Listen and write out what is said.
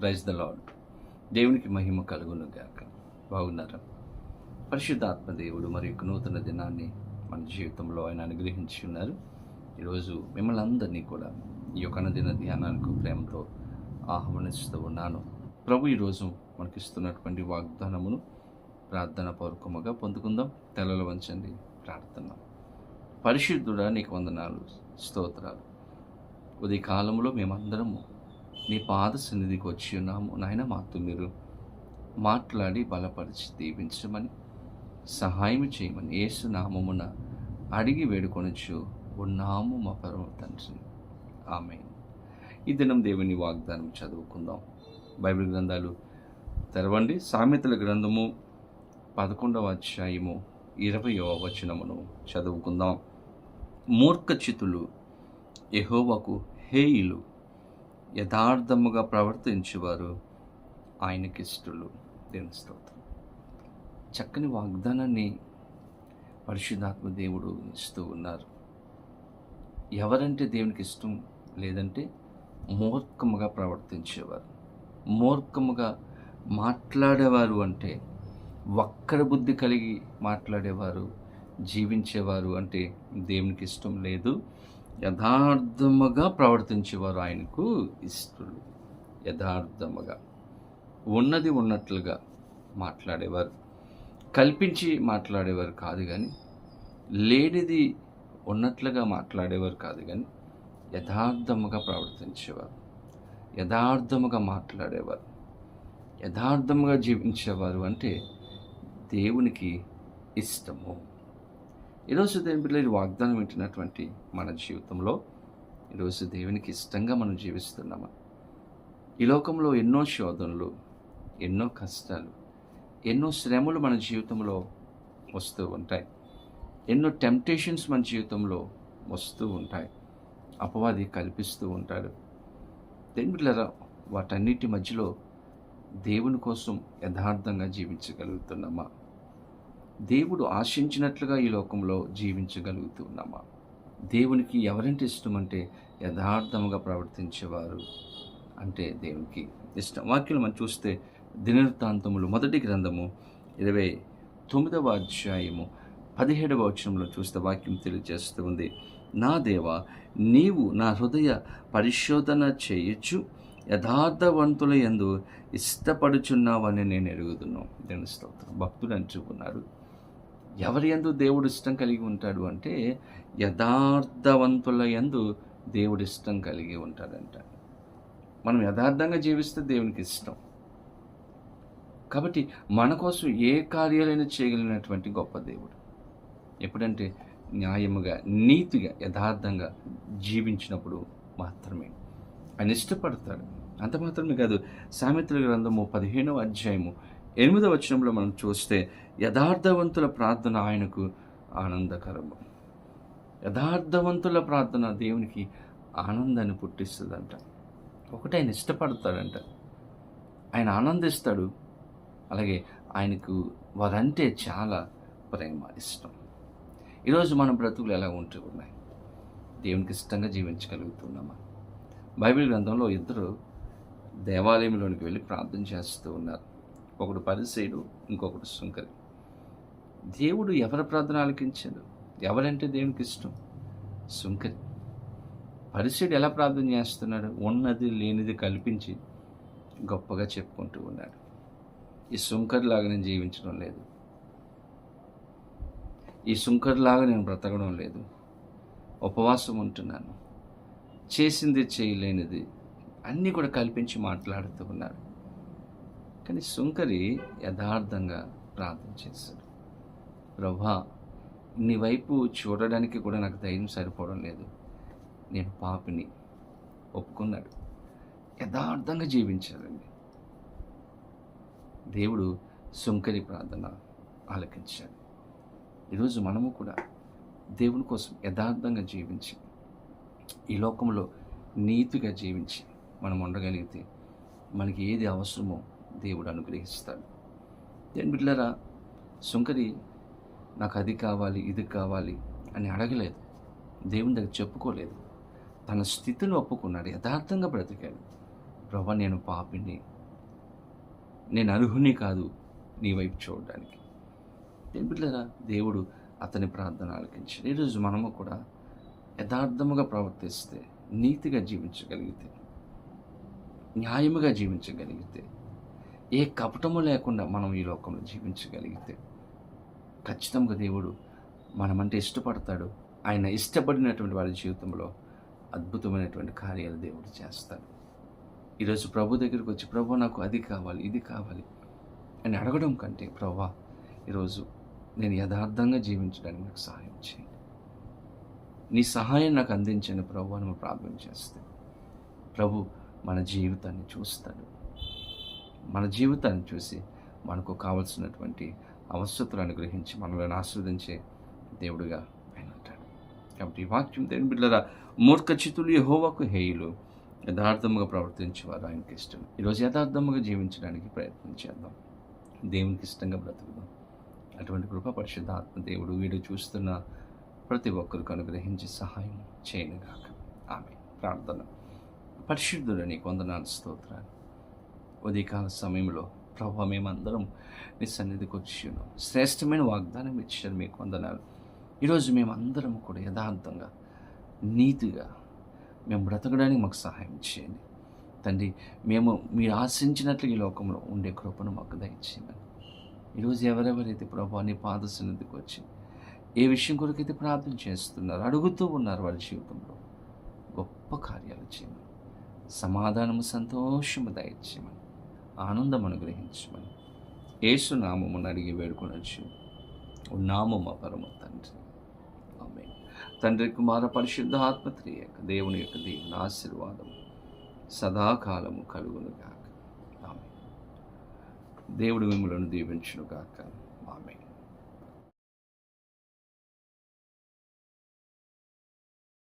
Praise the lord దేవునికి మహిమ కలుగును గాక. బాగున్నారా? పరిశుద్ధాత్మ దేవుడు మరి యొక్క నూతన దినాన్ని మన జీవితంలో ఆయన అనుగ్రహించి ఉన్నారు. ఈరోజు మిమ్మల్ని అందరినీ కూడా ఈ యొక్క అనుదిన ధ్యానానికి ప్రేమతో ఆహ్వానిస్తూ ఉన్నాను. ప్రభు ఈరోజు మనకిస్తున్నటువంటి వాగ్దానమును ప్రార్థన పూర్వకముగా పొందుకుందాం. తెల్లలు వంచండి. ప్రార్థన పరిశుద్ధుడా నీకు వందనాలు స్తోత్రాలు. ఉదయ కాలంలో మేమందరము నీ పాద సన్నిధికి వచ్చి ఉన్నాము నాయన మాతో మీరు మాట్లాడి బలపరిచి దీవించమని సహాయం చేయమని యేసు నామమున అడిగి వేడుకొనొచ్చు ఉన్నాము మా పరమ తండ్రి. ఆమె ఈ దినం దేవుని వాగ్దానం చదువుకుందాం. బైబిల్ గ్రంథాలు తెరవండి. సామెతల గ్రంథము పదకొండవ అధ్యాయము ఇరవయవ వచనమును చదువుకుందాం. మూర్ఖచితులు యెహోవాకు హేయులు యథార్థముగా ప్రవర్తించేవారు ఆయనకిష్టులు. దేవుని స్తోత్రం. చక్కని వాగ్దానాన్ని పరిశుద్ధాత్మ దేవుడు ఇస్తూ ఉన్నారు. ఎవరంటే దేవునికి ఇష్టం లేదంటే మూర్ఖముగా ప్రవర్తించేవారు. మూర్ఖముగా మాట్లాడేవారు అంటే వక్ర బుద్ధి కలిగి మాట్లాడేవారు జీవించేవారు అంటే దేవునికి ఇష్టం లేదు. యథార్థముగా ప్రవర్తించేవారు ఆయనకు ఇష్టలు యథార్థముగా. ఉన్నది ఉన్నట్లుగా మాట్లాడేవారు. కల్పించి మాట్లాడేవారు కాదు కానీ లేనిది ఉన్నట్లుగా మాట్లాడేవారు కాదు కానీ యథార్థముగా ప్రవర్తించేవారు. యథార్థముగా మాట్లాడేవారు. యథార్థముగా జీవించేవారు అంటే దేవునికి ఇష్టము. ఈరోజు దేవుని బిడ్డలు వాగ్దానం వింటున్నటువంటి మన జీవితంలో ఈరోజు దేవునికి ఇష్టంగా మనం జీవిస్తున్నామా? ఈ లోకంలో ఎన్నో శోధనలు ఎన్నో కష్టాలు ఎన్నో శ్రమలు మన జీవితంలో వస్తూ ఉంటాయి. ఎన్నో టెంప్టేషన్స్ మన జీవితంలో వస్తూ ఉంటాయి. అపవాది కల్పిస్తూ ఉంటాడు. దేవుళ్ళరా వాటన్నిటి మధ్యలో దేవుని కోసం యథార్థంగా జీవించగలుగుతున్నామా? దేవుడు ఆశించినట్లుగా ఈ లోకంలో జీవించగలుగుతున్నామా? దేవునికి ఎవరంటే ఇష్టం అంటే యథార్థముగా ప్రవర్తించేవారు అంటే దేవునికి ఇష్టం. వాక్యం మనం చూస్తే దినవృత్తాంతములు మొదటి గ్రంథము ఇరవై తొమ్మిదవ అధ్యాయము పదిహేడవ వచనంలో చూస్తే వాక్యం తెలియజేస్తూ ఉంది. నా దేవ నీవు నా హృదయ పరిశోధన చేయొచ్చు యథార్థవంతుల ఎందు ఇష్టపడుచున్నావని నేను ఎరుగుతున్నాను దేని స్తోత్రం. భక్తుడు అంటున్నాడు ఎవరి ఎందు దేవుడు ఇష్టం కలిగి ఉంటాడు అంటే యథార్థవంతుల ఎందు దేవుడు ఇష్టం కలిగి ఉంటాడంట. మనం యథార్థంగా జీవిస్తే దేవునికి ఇష్టం. కాబట్టి మన కోసం ఏ కార్యాలైనా చేయగలిగినటువంటి గొప్ప దేవుడు. ఎప్పుడంటే న్యాయముగా నీతిగా యథార్థంగా జీవించినప్పుడు మాత్రమే. ఆయన ఇష్టపడతాడు. అంత మాత్రమే కాదు సామెతల గ్రంథము పదిహేనవ అధ్యాయము ఎనిమిదవ వచనంలో మనం చూస్తే యథార్థవంతుల ప్రార్థన ఆయనకు ఆనందకరము. యథార్థవంతుల ప్రార్థన దేవునికి ఆనందాన్ని పుట్టిస్తుందంట. ఒకటి ఆయన ఇష్టపడతాడంట. ఆయన ఆనందిస్తాడు. అలాగే ఆయనకు వారంటే చాలా ప్రేమ ఇష్టం. ఈరోజు మన బ్రతుకులు ఎలా ఉంటూ ఉన్నాయి? దేవునికి ఇష్టంగా జీవించగలుగుతున్నామా? బైబిల్ గ్రంథంలో ఇద్దరు దేవాలయంలోనికి వెళ్ళి ప్రార్థన చేస్తూ ఉన్నారు. ఒకడు పరిసేయుడు ఇంకొకడు సుంకరి దేవుడు ఎవరి ప్రార్థన ఆలకించాడు? ఎవరంటే దేవునికి ఇష్టం? సుంకరి పరిసేయుడు ఎలా ప్రార్థన చేస్తున్నాడు? ఉన్నది లేనిది కల్పించి గొప్పగా చెప్పుకుంటూ ఉన్నాడు. ఈ సుంకరిలాగా నేను జీవించడం లేదు. ఈ సుంకరిలాగా నేను బ్రతకడం లేదు. ఉపవాసం ఉంటున్నాను. చేసింది చేయలేనిది. అన్నీ కూడా కల్పించి మాట్లాడుతూ ఉన్నాడు. కానీ సుంకరి యథార్థంగా ప్రార్థన చేశాడు. ప్రభా నీ వైపు చూడడానికి కూడా నాకు ధైర్యం సరిపోవడం లేదు. నేను పాపిని ఒప్పుకున్నాడు. యథార్థంగా జీవించాడండి దేవుడు సుంకరి ప్రార్థన ఆలకించాడు. ఈరోజు మనము కూడా దేవుని కోసం యథార్థంగా జీవించి ఈ లోకంలో నీతిగా జీవించి మనం ఉండగలిగితే మనకి ఏది అవసరమో దేవుడు అనుగ్రహిస్తాడు. దేని బిడ్డలారా సుంకరి నాకు అది కావాలి ఇది కావాలి అని అడగలేదు. దేవుని దగ్గర చెప్పుకోలేదు. తన స్థితిని ఒప్పుకున్నాడు యథార్థంగా బ్రతికాడు. ప్రభా నేను పాపిని. నేను అర్హుని కాదు నీ వైపు చూడడానికి. దేని బిడ్డలారా దేవుడు అతని ప్రార్థన ఆలకించాడు. ఈరోజు మనము కూడా యథార్థముగా ప్రవర్తిస్తే నీతిగా జీవించగలిగితే న్యాయముగా జీవించగలిగితే ఏ కపటము లేకుండా మనం ఈ లోకంలో జీవించగలిగితే ఖచ్చితంగా దేవుడు మనమంటే ఇష్టపడతాడు. ఆయన ఇష్టపడినటువంటి వారి జీవితంలో అద్భుతమైనటువంటి కార్యాలు దేవుడు చేస్తాడు. ఈరోజు ప్రభు దగ్గరికి వచ్చి ప్రభు నాకు అది కావాలి ఇది కావాలి అని అడగడం కంటే ప్రభా ఈరోజు నేను యథార్థంగా జీవించడానికి నాకు సహాయం చేయండి. నీ సహాయం నాకు అందించండి ప్రభు అని ప్రార్థన చేస్తే ప్రభు మన జీవితాన్ని చూస్తాడు. మన జీవితాన్ని చూసి మనకు కావలసినటువంటి అవసరతలు అనుగ్రహించి మనల్ని ఆస్వాదించే దేవుడుగా ఆయన ఉంటాడు కాబట్టి ఈ వాక్యం దేని బిడ్డరా మూర్ఖ చితులు హేయులు. యథార్థముగా ప్రవర్తించేవారు ఆయనకి ఇష్టం. ఈరోజు యథార్థముగా జీవించడానికి ప్రయత్నం చేద్దాం. దేవునికి ఇష్టంగా బ్రతుకుదాం. అటువంటి కృప పరిశుద్ధ ఆత్మ దేవుడు వీడు చూస్తున్న ప్రతి ఒక్కరికి అనుగ్రహించి సహాయం చేయనుగాక. ఆమె ప్రార్థన. పరిశుద్ధులని కొందనాలు స్తోత్రాలు. ఉదయకాల సమయంలో ప్రభావ మేమందరం మీ సన్నిధికి వచ్చి ఉన్నాం శ్రేష్టమైన వాగ్దానం ఇచ్చారు మీకు వందనాలు. ఈరోజు మేమందరం కూడా యథార్థంగా నీతిగా మేము బ్రతకడానికి మాకు సహాయం చేయండి. తండ్రి మేము మీరు ఆశించినట్లు ఈ లోకంలో ఉండే కృపను మాకు దయచేయమని ఈరోజు ఎవరెవరైతే ప్రభా నీ పాద సన్నిధికి వచ్చి ఏ విషయం కొరకైతే ప్రార్థన చేస్తున్నారు అడుగుతూ ఉన్నారు వాళ్ళ జీవితంలో గొప్ప కార్యాలు చేయమని సమాధానము సంతోషము దయచేయమని ఆనందం అనుగ్రహించమని యేసు నామమును అడిగి వేడుకొనొచ్చు. నామం పరమ తండ్రి. ఆమె తండ్రి కుమార పరిశుద్ధ యొక్క దేవుని యొక్క దేవుని ఆశీర్వాదం సదాకాలము కలుగునుగాక ఆమె దేవుడు మిమ్మలను దీవించునుగాక ఆమె